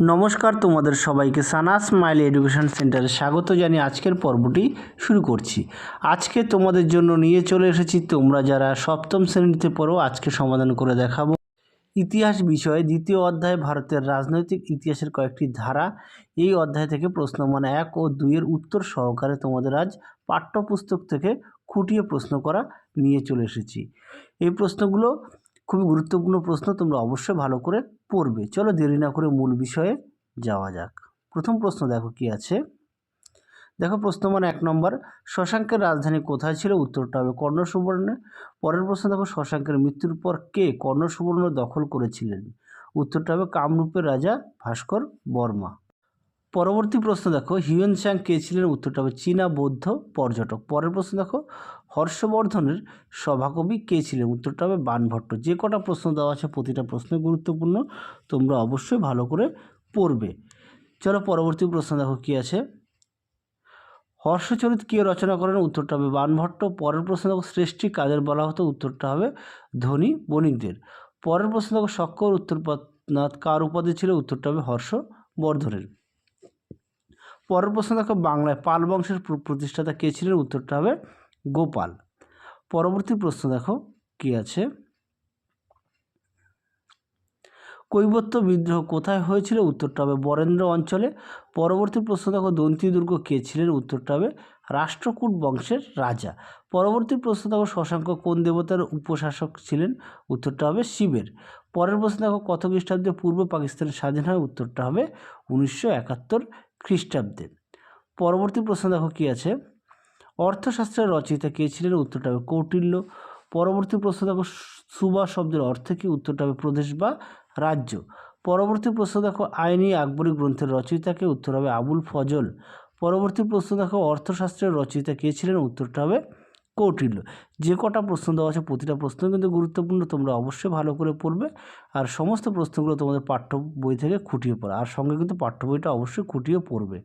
নমস্কার তোমাদের সবাইকে সানা স্মাইল এডুকেশন সেন্টারে স্বাগত জানিয়ে আজকের পর্বটি শুরু করছি। আজকে তোমাদের জন্য নিয়ে চলে এসেছি, তোমরা যারা সপ্তম শ্রেণীতে পড়ো, আজকে সমাধান করে দেখাবো। ইতিহাস বিষয়ে দ্বিতীয় অধ্যায়, ভারতের রাজনৈতিক ইতিহাসের কয়েকটি ধারা। এই অধ্যায় থেকে প্রশ্ন মানে এক ও দুইয়ের উত্তর সহকারে তোমাদের আজ পাঠ্যপুস্তক থেকে খুঁটিয়ে প্রশ্ন করা নিয়ে চলে এসেছি। এই প্রশ্নগুলো খুবই গুরুত্বপূর্ণ প্রশ্ন, তোমরা অবশ্যই ভালো করে পড়বে। চলো দেরি না করে মূল বিষয়ে যাওয়া যাক। প্রথম প্রশ্ন দেখো কি আছে? দেখো প্রশ্ন মানে এক নম্বর, শশাঙ্কের রাজধানী কোথায় ছিল? উত্তরটা হবে কর্ণ সুবর্ণে পরের প্রশ্ন দেখো, শশাঙ্কের মৃত্যুর পর কে কর্ণ সুবর্ণ দখল করেছিলেন? উত্তরটা হবে কামরূপের রাজা ভাস্কর বর্মা। পরবর্তী প্রশ্ন দেখো হিউয়েন সাং কে ছিলেন? উত্তরটা হবে চীনা বৌদ্ধ পর্যটক। পরের প্রশ্ন দেখো হর্ষবর্ধনের সভাকবি কে ছিলেন? উত্তরটা হবে বানভট্ট। যে কটা প্রশ্ন দেওয়া আছে, প্রতিটা প্রশ্ন গুরুত্বপূর্ণ, তোমরা অবশ্যই ভালো করে পড়বে। চলো পরবর্তী প্রশ্ন দেখো কি আছে। হর্ষচরিত কে রচনা করেন? উত্তরটা হবে বানভট্ট। পরের প্রশ্ন দেখো শ্রেষ্ঠী কাদের বলা হতো? উত্তরটা হবে ধনী বণিকদের। পরের প্রশ্ন দেখো শক্কর উত্তরনাথ কার উপাধি ছিল? উত্তরটা হবে হর্ষবর্ধনের। পরের প্রশ্ন দেখো, বাংলায় পাল বংশের প্রতিষ্ঠাতা কে ছিলেন? উত্তরটা হবে গোপাল। পরবর্তী প্রশ্ন দেখো, কি আছে? কৈবত্য বিদ্রোহ কোথায় হয়েছিল? উত্তরটা হবে বরেন্দ্র অঞ্চলে। পরবর্তী প্রশ্ন দেখো দন্তি দুর্গ কে ছিলেন? উত্তরটা হবে রাষ্ট্রকূট বংশের রাজা। পরবর্তী প্রশ্ন দেখো, শশাঙ্ক কোন দেবতার উপশাসক ছিলেন? উত্তরটা হবে শিবের। পরের প্রশ্ন দেখো, কত খ্রিস্টাব্দে পূর্ব পাকিস্তান স্বাধীন হয়? উত্তরটা হবে উনিশশো একাত্তর খ্রিস্টাব্দে। পরবর্তী প্রশ্ন দেখো, কি আছে? অর্থশাস্ত্রের রচয়িতা কে ছিলেন? উত্তরটা হবে কৌটিল্য। পরবর্তী প্রশ্ন দেখো, সুবা শব্দের অর্থ কি? উত্তরটা হবে প্রদেশ বা রাজ্য। পরবর্তী প্রশ্ন দেখো, আইনি আকবরী গ্রন্থের রচয়িতাকে উত্তর হবে আবুল ফজল। পরবর্তী প্রশ্ন দেখো, অর্থশাস্ত্রের রচয়িতা কে ছিলেন? উত্তরটা হবে কৌটিল্য। যে কটা প্রশ্ন দেওয়া আছে, প্রতিটা প্রশ্ন কিন্তু গুরুত্বপূর্ণ, তোমরা অবশ্যই ভালো করে পড়বে। আর সমস্ত প্রশ্নগুলো তোমাদের পাঠ্য বই থেকে খুঁটিয়ে পড়া। আর সঙ্গে কিন্তু পাঠ্য বইটা অবশ্যই খুঁটিয়ে পড়বে।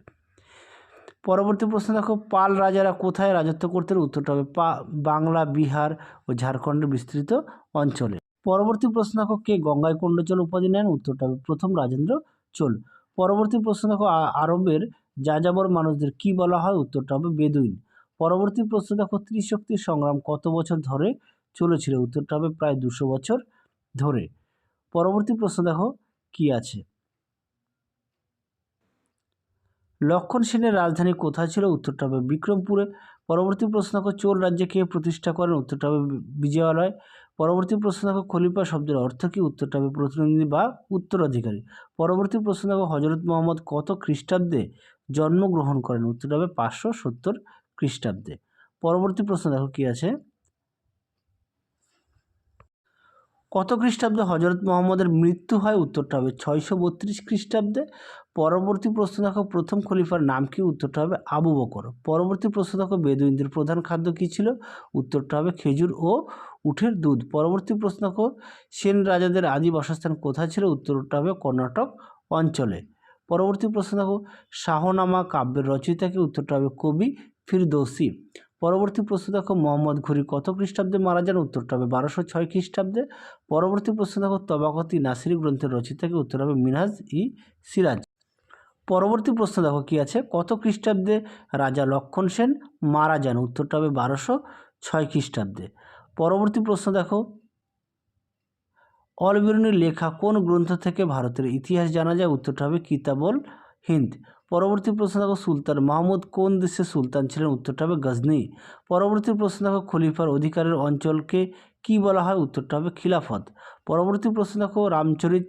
পরবর্তী প্রশ্ন দেখো, পাল রাজারা কোথায় রাজত্ব করতেন উত্তরটা হবে পা, বাংলা, বিহার ও ঝাড়খণ্ডের বিস্তৃত অঞ্চলে। পরবর্তী প্রশ্ন দেখো, কে গঙ্গায় কোণ্ডচল উপাধি নেন? উত্তরটা হবে প্রথম রাজেন্দ্র চোল। পরবর্তী প্রশ্ন দেখো আরবের যাযাবর মানুষদের কি বলা হয়? উত্তরটা হবে বেদুইন। পরবর্তী প্রশ্ন দেখো ত্রিশক্তির সংগ্রাম কত বছর ধরে চলেছিল? উত্তরটা হবে প্রায় দুশো বছর ধরে। পরবর্তী প্রশ্ন দেখো, কি আছে? লক্ষণ সেনের রাজধানী কোথায় ছিল? উত্তরটা হবে বিক্রমপুরে। পরবর্তী প্রশ্ন দেখো চোল রাজ্যে কে প্রতিষ্ঠা করেন? উত্তরটা হবে বিজয়ালয়। পরবর্তী প্রশ্ন দেখো খলিফা শব্দের অর্থ কী? উত্তরটা হবে প্রতিনিধি বা উত্তরাধিকারী। পরবর্তী প্রশ্ন হজরত মোহাম্মদ কত খ্রিস্টাব্দে জন্মগ্রহণ করেন? উত্তরটা হবে পাঁচশো সত্তর খ্রিস্টাব্দে। পরবর্তী প্রশ্ন দেখো কী আছে? কত খ্রিস্টাব্দে হজরত মোহাম্মদের মৃত্যু হয়? উত্তরটা হবে ছয়শো বত্রিশ খ্রিস্টাব্দে। পরবর্তী প্রশ্ন দেখো, প্রথম খলিফার নাম কি? উত্তরটা হবে আবু বকর। পরবর্তী প্রশ্ন দেখো, বেদুইনদের প্রধান খাদ্য কী ছিল? উত্তরটা হবে খেজুর ও উঠের দুধ। পরবর্তী প্রশ্ন দেখো, সেন রাজাদের আদি বাসস্থান কোথায় ছিল? উত্তরটা হবে কর্ণাটক অঞ্চলে। পরবর্তী প্রশ্ন দেখো, শাহনামা কাব্যের রচয়িতাকে উত্তরটা হবে কবি ফিরদৌসি। পরবর্তী প্রশ্ন দেখো মোহাম্মদ ঘুরি কত খ্রিস্টাব্দে মারা যান? উত্তরটা হবে বারোশো ছয় খ্রিস্টাব্দে। পরবর্তী প্রশ্ন দেখো তবাকতি নাসিরি গ্রন্থের রচয়িতাকে উত্তর হবে মিনহাজ ই সিরাজ। পরবর্তী প্রশ্ন দেখো কি আছে? কত খ্রিস্টাব্দে রাজা লক্ষণ সেন মারা যান? উত্তরটা হবে বারোশো ছয় খ্রিস্টাব্দে। পরবর্তী প্রশ্ন দেখো অলবিরুনির লেখা কোন গ্রন্থ থেকে ভারতের ইতিহাস জানা যায়? উত্তরটা হবে কিতাবল হিন্দ। পরবর্তী প্রশ্ন দেখো, সুলতান মাহমুদ কোন দেশের সুলতান ছিলেন? উত্তরটা হবে গজনি। পরবর্তী প্রশ্ন দেখো, খলিফার অধিকারের অঞ্চলকে কি বলা হয়? উত্তরটা হবে খিলাফত। পরবর্তী প্রশ্ন দেখো, রামচরিত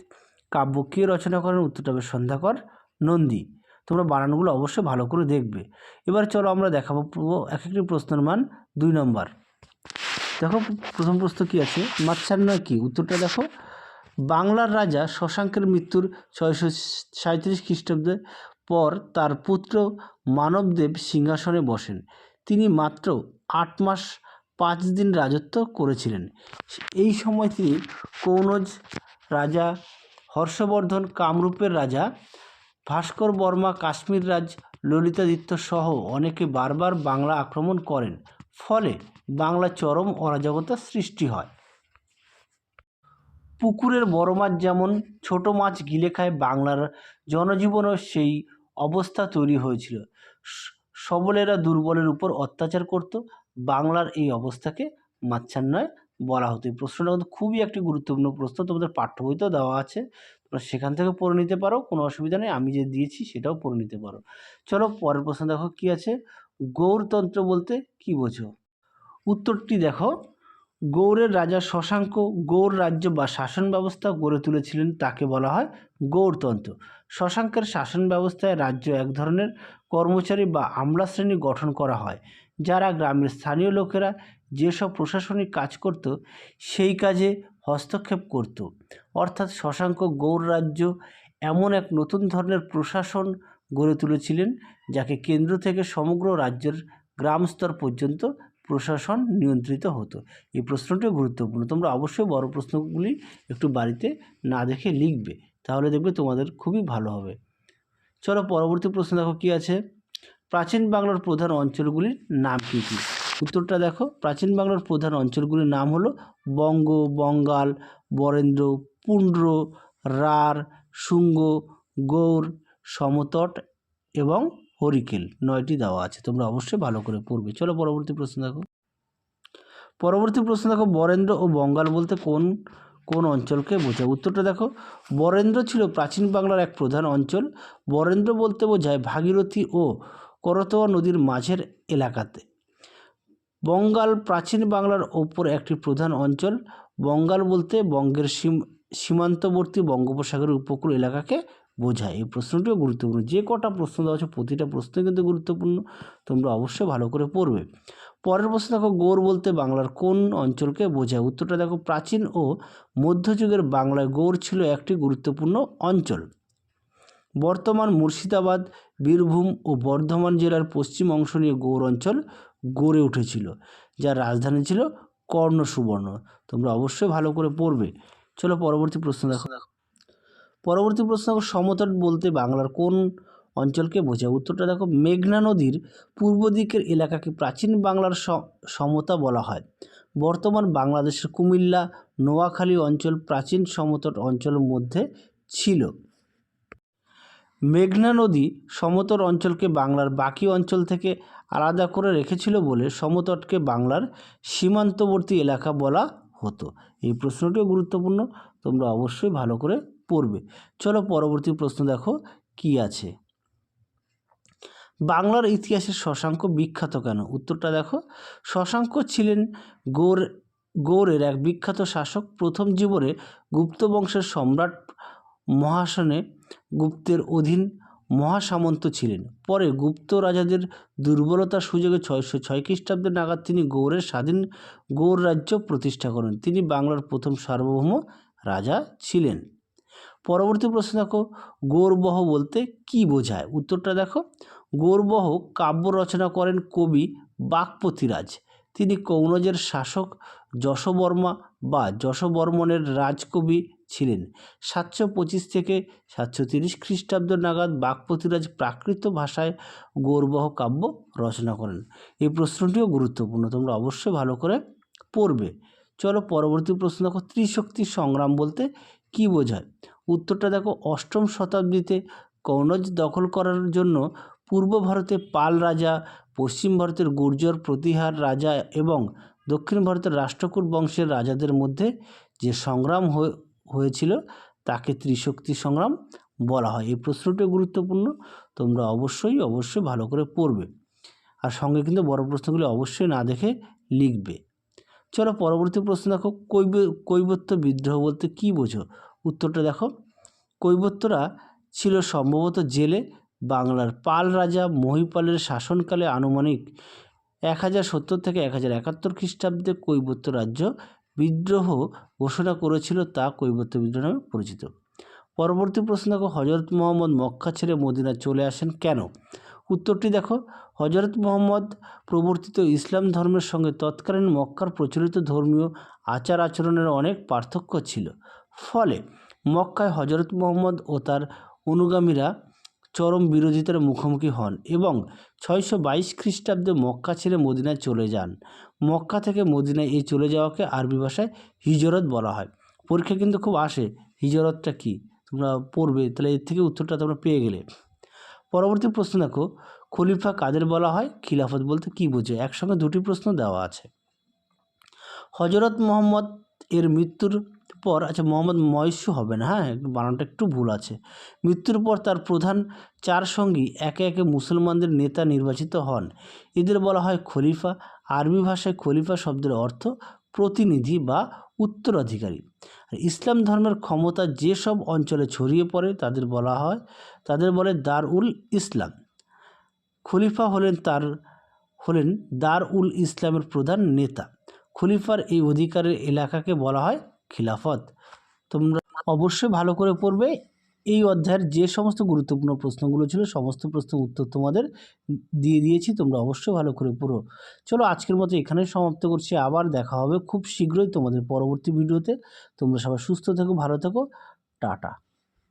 কাব্য কে রচনা করেন? উত্তরটা হবে সন্ধ্যাকর নন্দী। তোমরা বানানগুলো অবশ্যই ভালো করে দেখবে। এবার চলো আমরা দেখাবো এক একটি প্রশ্নের মান দুই নম্বর। দেখো, প্রথম প্রশ্ন কী আছে? মাচ্ছান্ন কি? উত্তরটা দেখো, বাংলার রাজা শশাঙ্কের মৃত্যুর ছয়শো সাঁত্রিশ খ্রিস্টাব্দের পর তার পুত্র মানবদেব সিংহাসনে বসেন। তিনি মাত্র আট মাস পাঁচ দিন রাজত্ব করেছিলেন। এই সময় তিনি কৌনজ রাজা হর্ষবর্ধন কামরূপের রাজা, ভাস্কর বর্মা কাশ্মীর রাজ, ললিতাদিত্য সহ অনেকে বারবার বাংলা আক্রমণ করেন। ফলে বাংলা চরম অরাজকতার সৃষ্টি হয়। পুকুরের বড় মাছ যেমন ছোট মাছ গিলে খায় বাংলার জনজীবনও সেই অবস্থা তৈরি হয়েছিল। সবলেরা দুর্বলের উপর অত্যাচার করত। বাংলার এই অবস্থাকে মাচ্ছান্নয় বলা হতো। এই প্রশ্নটা কিন্তু খুবই একটি গুরুত্বপূর্ণ প্রশ্ন। তোমাদের পাঠ্য বইতেও দেওয়া আছে। তোমরা সেখান থেকে পড়ে নিতে পারো, কোনো অসুবিধা নেই। আমি যে দিয়েছি সেটাও পড়ে নিতে পারো। চলো পরের প্রশ্ন দেখো, কি আছে? গৌরতন্ত্র বলতে কি বোঝো? উত্তরটি দেখো। গৌড়ের রাজা শশাঙ্ক গৌড় রাজ্য বা শাসন ব্যবস্থা গড়ে তুলেছিলেন তাকে বলা হয় গৌড়তন্ত্র। শশাঙ্কের শাসন ব্যবস্থায় রাজ্য এক ধরনের কর্মচারী বা আমলা শ্রেণি গঠন করা হয়, যারা গ্রামের স্থানীয় লোকেরা যেসব প্রশাসনিক কাজ করত, সেই কাজে হস্তক্ষেপ করত। অর্থাৎ শশাঙ্ক গৌড় রাজ্য এমন এক নতুন ধরনের প্রশাসন গড়ে তুলেছিলেন, যাকে কেন্দ্র থেকে সমগ্র রাজ্যের গ্রাম স্তর পর্যন্ত প্রশাসন নিয়ন্ত্রিত হতো। এই প্রশ্নটিও গুরুত্বপূর্ণ। তোমরা অবশ্যই বড় প্রশ্নগুলি একটু বাড়িতে না দেখে লিখবে, তাহলে দেখবে তোমাদের খুবই ভালো হবে। চলো পরবর্তী প্রশ্ন দেখো কি আছে? প্রাচীন বাংলার প্রধান অঞ্চলগুলির নাম কী কী? উত্তরটা দেখো। প্রাচীন বাংলার প্রধান অঞ্চলগুলির নাম হলো বঙ্গ, বঙ্গাল, বরেন্দ্র পুণ্ড্র রার, শুঙ্গ গৌড় সমতট এবং হরিকেল, নয়টি দেওয়া আছে। তোমরা অবশ্যই ভালো করে পড়বে। চলো পরবর্তী প্রশ্ন দেখো। পরবর্তী প্রশ্ন দেখো, বরেন্দ্র ও বঙ্গাল বলতে কোন কোন অঞ্চলকে বোঝায়? উত্তরটা দেখো, বরেন্দ্র ছিল প্রাচীন বাংলার এক প্রধান অঞ্চল। বরেন্দ্র বলতে বোঝায় ভাগীরথী ও করতোয়া নদীর মাঝের এলাকাতে। বঙ্গাল প্রাচীন বাংলার ওপর একটি প্রধান অঞ্চল। বঙ্গাল বলতে বঙ্গের সীম, সীমান্তবর্তী বঙ্গোপসাগরের উপকূল এলাকাকে বোঝায়। এই প্রশ্নটিও গুরুত্বপূর্ণ। যে কটা প্রশ্ন দেওয়া আছে প্রতিটা প্রশ্নই কিন্তু গুরুত্বপূর্ণ। তোমরা অবশ্যই ভালো করে পড়বে। পরের প্রশ্ন দেখো গৌড় বলতে বাংলার কোন অঞ্চলকে বোঝায়? উত্তরটা দেখো, প্রাচীন ও মধ্যযুগের বাংলায় গৌড় ছিল একটি গুরুত্বপূর্ণ অঞ্চল। বর্তমান মুর্শিদাবাদ, বীরভূম ও বর্ধমান জেলার পশ্চিম অংশ নিয়ে গৌড় অঞ্চল গড়ে উঠেছিল, যার রাজধানী ছিল কর্ণ সুবর্ণ তোমরা অবশ্যই ভালো করে পড়বে। চলো পরবর্তী প্রশ্ন দেখো দেখো। পরবর্তী প্রশ্ন সমতট বলতে বাংলার কোন অঞ্চলকে বোঝায়? উত্তরটা দেখো, মেঘনা নদীর পূর্ব দিকের এলাকাকে প্রাচীন বাংলার সমতা বলা হয়। বর্তমান বাংলাদেশের কুমিল্লা, নোয়াখালী অঞ্চল প্রাচীন সমতট অঞ্চলের মধ্যে ছিল। মেঘনা নদী সমতট অঞ্চলকে বাংলার বাকি অঞ্চল থেকে আলাদা করে রেখেছিল বলে সমতটকে বাংলার সীমান্তবর্তী এলাকা বলা হতো। এই প্রশ্নটিও গুরুত্বপূর্ণ, তোমরা অবশ্যই ভালো করে পড়বে। চলো পরবর্তী প্রশ্ন দেখো, কি আছে? বাংলার ইতিহাসে শশাঙ্ক বিখ্যাত কেন? উত্তরটা দেখো। শশাঙ্ক ছিলেন গৌর গৌড়ের এক বিখ্যাত শাসক। প্রথম জীবনে গুপ্ত বংশের সম্রাট মহাসনে গুপ্তের অধীন মহাসামন্ত ছিলেন। পরে গুপ্ত রাজাদের দুর্বলতার সুযোগে ছয়শো ছয় খ্রিস্টাব্দে নাগাদ তিনি গৌড়ের স্বাধীন গৌড় রাজ্য প্রতিষ্ঠা করেন। তিনি বাংলার প্রথম সার্বভৌম রাজা ছিলেন। পরবর্তী প্রশ্ন দেখো, গৌরবহ বলতে কি বোঝায়? উত্তরটা দেখো, গৌরবহ কাব্য রচনা করেন কবি বাকপতিরাজ তিনি কৌনজের শাসক যশবর্মা বা যশবর্মনের রাজকবি ছিলেন। সাতশো পঁচিশ থেকে সাতশো তিরিশ খ্রিস্টাব্দ নাগাদ বাকপতিরাজ প্রাকৃত ভাষায় গৌরবহ কাব্য রচনা করেন। এই প্রশ্নটিও গুরুত্বপূর্ণ, তোমরা অবশ্যই ভালো করে পড়বে। চলো পরবর্তী প্রশ্ন দেখো, ত্রিশক্তি সংগ্রাম বলতে কি বোঝায়? উত্তরটা দেখো অষ্টম শতাব্দীতে কনৌজ দখল করার জন্য পূর্ব ভারতে পাল রাজা, পশ্চিম ভারতের গুর্জর প্রতিহার রাজা এবং দক্ষিণ ভারতের রাষ্ট্রকূট বংশের রাজাদের মধ্যে যে সংগ্রাম হয়ে- হয়েছিল তাকে ত্রিশক্তি সংগ্রাম বলা হয়। এই প্রশ্নটি গুরুত্বপূর্ণ, তোমরা অবশ্যই অবশ্যই ভালো করে পড়বে। আর সঙ্গে কিন্তু বড় প্রশ্নগুলি অবশ্যই না দেখে লিখবে। চলো পরবর্তী প্রশ্ন দেখো, কৈব, কৈবত্য বিদ্রোহ বলতে কী বোঝো? উত্তরটা দেখো। কৈবত্যরা ছিল সম্ভবত জেলে বাংলার পাল রাজা মহিপালের শাসনকালে আনুমানিক এক হাজার সত্তর থেকে এক হাজার একাত্তর খ্রিস্টাব্দে কৈবত্য রাজ্য বিদ্রোহ ঘোষণা করেছিল তা কৈবত্য বিদ্রোহ নামে পরিচিত। পরবর্তী প্রশ্ন দেখো হজরত মোহাম্মদ মক্কা ছেড়ে মদিনা চলে আসেন কেন? উত্তরটি দেখো হজরত মোহাম্মদ প্রবর্তিত ইসলাম ধর্মের সঙ্গে তৎকালীন মক্কার প্রচলিত ধর্মীয় আচার আচরণের অনেক পার্থক্য ছিল। ফলে মক্কায় হজরত মোহাম্মদ ও তার অনুগামীরা চরম বিরোধিতার মুখোমুখি হন এবং ছয়শো বাইশ খ্রিস্টাব্দে মক্কা ছেড়ে মদিনায় চলে যান। মক্কা থেকে মদিনায় এই চলে যাওয়াকে আরবি ভাষায় হিজরত বলা হয়। পরীক্ষা কিন্তু খুব আসে, হিজরতটা কি? তোমরা পড়বে, তাহলে এর থেকে উত্তরটা তোমরা পেয়ে গেলে। পরবর্তী প্রশ্ন দেখো, খলিফা কাদের বলা হয়? খিলাফত বলতে কি বোঝে? একসঙ্গে দুটি প্রশ্ন দেওয়া আছে। হজরত মোহাম্মদ এর মৃত্যুর পর আচ্ছা মোহাম্মদ ময়সু হবে না হ্যাঁ? বানানটা একটু ভুল আছে। মৃত্যুর পর তার প্রধান চার সঙ্গী একে একে মুসলমানদের নেতা নির্বাচিত হন। এদের বলা হয় খলিফা। আরবি ভাষায় খলিফা শব্দের অর্থ প্রতিনিধি বা উত্তরাধিকারী। ইসলাম ধর্মের ক্ষমতা যেসব অঞ্চলে ছড়িয়ে পড়ে, তাদের বলা হয়, তাদের বলে দার উল ইসলাম। খলিফা হলেন তার, হলেন দার উল ইসলামের প্রধান নেতা। খলিফার এই অধিকারের এলাকাকে বলা হয় খিলাফত। তোমরা অবশ্যই ভালো করে পড়বে। এই অধ্যায়ের যে সমস্ত গুরুত্বপূর্ণ প্রশ্নগুলো ছিল, সমস্ত প্রশ্নের উত্তর তোমাদের দিয়ে দিয়েছি, তোমরা অবশ্যই ভালো করে পড়ো। চলো, আজকের মতো এখানে সমাপ্ত করছি। আবার দেখা হবে খুব শীঘ্রই তোমাদের পরবর্তী ভিডিওতে। তোমরা সবাই সুস্থ থেকো, ভালো থেকো। টাটা।